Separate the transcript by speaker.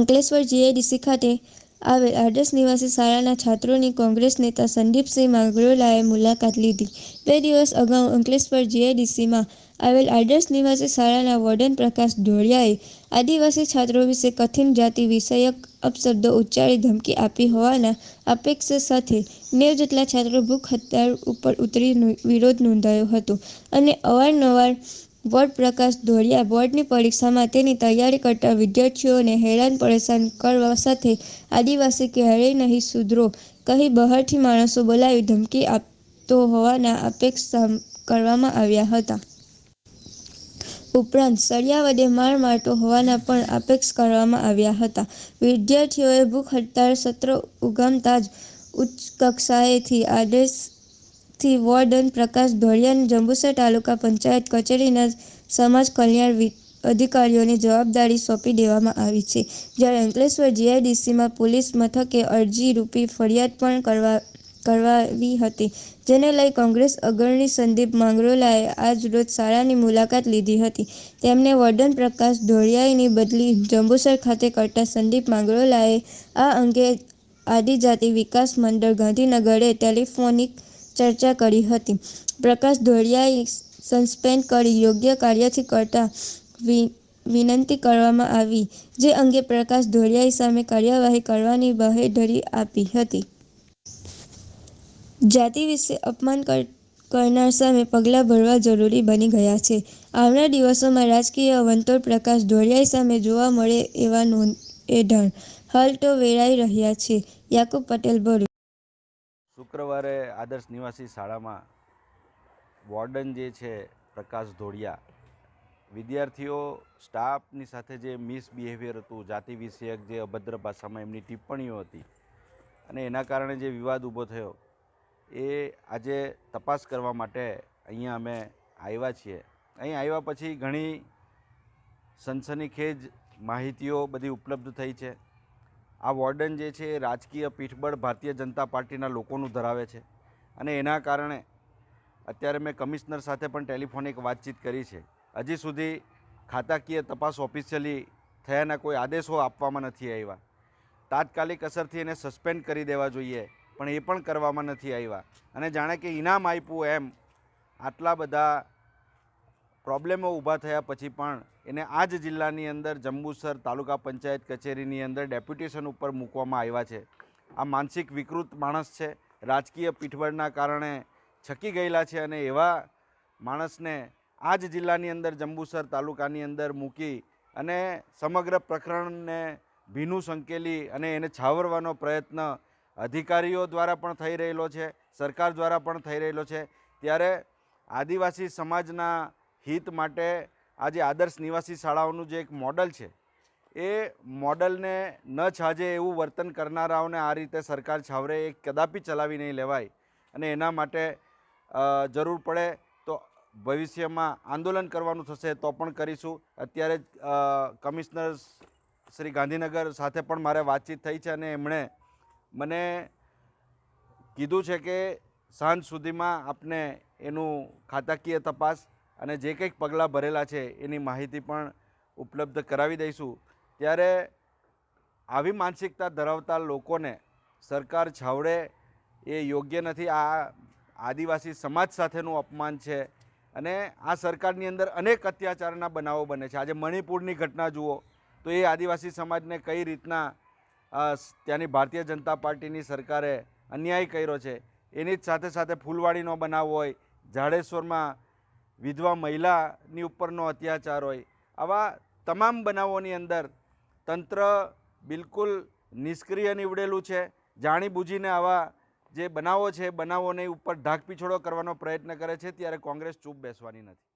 Speaker 1: Ankleshwar GIDC ખાતે આવેલ આદર્શ નિવાસી શાળાના છાત્રોની કોંગ્રેસ નેતા સંદીપસિંહ માંગરોલાએ મુલાકાત લીધી. બે દિવસ અગાઉ અંકલેશ્વર જીઆઈડીસીમાં આવેલ આદર્શ નિવાસી શાળાના વોર્ડન પ્રકાશ ઢોળિયાએ આદિવાસી છાત્રો વિશે કથિન જાતિ વિષયક અપશબ્દો ઉચ્ચારી ધમકી આપી હોવાના અપેક્ષ સાથે નેવ જેટલા છાત્રો ભૂખ હડતાળ ઉપર ઉતરી વિરોધ નોંધાયો હતો અને અવારનવાર વોર્ડ પ્રકાશ ધોળિયા બોર્ડની પરીક્ષામાં તેની તૈયારી કરતા વિદ્યાર્થીઓને હેરાન પરેશાન કરવા સાથે આદિવાસી ક્યારેય નહીં સુધરો. કહી બહારથી માણસો બોલાવી ધમકી આપતો હોવાના અપેક્ષા કરવામાં આવ્યા હતા. ઉપરાંત સળિયા વડે માર મારતો હોવાના પણ અપેક્ષ કરવામાં આવ્યા હતા. વિદ્યાર્થીઓએ ભૂખ હડતાળ સત્ર ઉગામતા જ ઉચ્ચ કક્ષાએથી આદેશથી વોર્ડન પ્રકાશ ઢોળિયાને જંબુસર તાલુકા પંચાયત કચેરીના સમાજ કલ્યાણ અધિકારીઓની જવાબદારી સોંપી દેવામાં આવી છે. જ્યારે અંકલેશ્વર જીઆઈડીસીમાં પોલીસ મથકે અરજી રૂપી ફરિયાદ પણ કરવા કરવાવી હતી, જેને લઈ કોંગ્રેસ અગ્રણી સંદીપ માંગરોલાએ આજરોજ શાળાની મુલાકાત લીધી હતી. તેમને વોર્ડન પ્રકાશ ઢોળિયાની બદલી જંબુસર ખાતે કરતા સંદીપ માંગરોલાએ આ અંગે આદિજાતિ વિકાસ મંડળ ગાંધીનગરે ટેલિફોનિક ચર્ચા કરી હતી. પ્રકાશ ધોળિયાએ સસ્પેન્ડ કરી યોગ્ય કાર્યથી કરતા વિનંતી કરવામાં આવી, જે અંગે પ્રકાશ ઢોળિયા સામે કાર્યવાહી કરવાની બહેધરી આપી હતી. જાતિ વિશે અપમાન કરનાર સામે પગલાં ભરવા જરૂરી બની ગયા છે. આવનાર દિવસોમાં રાજકીય વંતોળ પ્રકાશ ઢોળિયા સામે જોવા મળે એવા એંધાણ હાલ તો વેરાઈ રહ્યા છે. યાકુબ પટેલ ભરૂચ.
Speaker 2: શુક્રવારે આદર્શ નિવાસી શાળામાં વોર્ડન જે છે, પ્રકાશ ધોળિયા, વિદ્યાર્થીઓ, સ્ટાફની સાથે જે મિસબિહેવિયર હતું, જાતિ વિષયક જે અભદ્ર ભાષામાં એમની ટિપ્પણીઓ હતી અને એના કારણે જે વિવાદ ઊભો થયો, એ આજે તપાસ કરવા માટે અહીંયા અમે આવ્યા છીએ. અહીં આવ્યા પછી ઘણી સનસનીખેજ માહિતીઓ બધી ઉપલબ્ધ થઈ છે. આ વોર્ડન જે છે એ રાજકીય પીઠબળ ભારતીય જનતા પાર્ટીના લોકોનું ધરાવે છે. અને એના કારણે અત્યારે મેં કમિશનર સાથે પણ ટેલિફોનિક વાતચીત કરી છે. હજી સુધી ખાતાકીય તપાસ ઓફિશિયલી થયાના કોઈ આદેશો આપવામાં નથી આવ્યા. તાત્કાલિક અસરથી એને સસ્પેન્ડ કરી દેવા જોઈએ, પણ એ પણ કરવામાં નથી આવ્યા. અને જાણે કે ઇનામ આપ્યું એમ, આટલા બધા પ્રોબ્લેમો ઊભા થયા પછી પણ એને આ જ જિલ્લાની અંદર જંબુસર તાલુકા પંચાયત કચેરીની અંદર ડેપ્યુટેશન ઉપર મૂકવામાં આવ્યા છે. આ માનસિક વિકૃત માણસ છે. રાજકીય પીઠબળના કારણે છકી ગયેલા છે અને એવા માણસને આ જ જિલ્લાની અંદર જંબુસર તાલુકાની અંદર મૂકી અને સમગ્ર પ્રકરણને ભીનું સંકેલી અને એને છાવરવાનો પ્રયત્ન અધિકારીઓ દ્વારા પણ થઈ રહેલો છે, સરકાર દ્વારા પણ થઈ રહેલો છે. ત્યારે આદિવાસી સમાજના હિત માટે આજે આદર્શ નિવાસી શાળાઓનું જે એક મોડલ છે, એ મોડલને ન છાજે એવું વર્તન કરનારાઓને આ રીતે સરકાર છાવરે એ કદાપી ચલાવી નહીં લેવાય અને એના માટે જરૂર પડે તો ભવિષ્યમાં આંદોલન કરવાનું થશે તો પણ કરીશું. અત્યારે કમિશનર શ્રી ગાંધીનગર સાથે પણ મારે વાતચીત થઈ છે અને એમણે મને કીધું છે કે સાંજ સુધીમાં આપને એનું ખાતાકીય તપાસ અને જે કંઈક પગલાં ભરેલા છે, એની માહિતી પણ ઉપલબ્ધ કરાવી દઈશું. ત્યારે આવી માનસિકતા ધરાવતા લોકોને સરકાર છાવડે એ યોગ્ય નથી. આ આદિવાસી સમાજ સાથેનું અપમાન છે અને આ સરકારની અંદર અનેક અત્યાચારના બનાવો બને છે. આજે મણિપુરની ઘટના જુઓ, તો એ આદિવાસી સમાજને કઈ રીતના ત્યાંની ભારતીય જનતા પાર્ટીની સરકારે અન્યાય કર્યો છે, એની જ સાથે સાથે ફૂલવાડીનો બનાવ હોય, જાડેશ્વરમાં વિધવા મહિલાની ઉપરનો અત્યાચાર હોય, આવા તમામ બનાવોની અંદર તંત્ર બિલકુલ નિષ્ક્રિય નીવડેલું છે. જાણીબૂજીને આવા જે બનાવો છે, બનાવોને ઉપર ઢાકપીછોડો કરવાનો પ્રયત્ન કરે છે, ત્યારે કોંગ્રેસ ચૂપ બેસવાની નથી.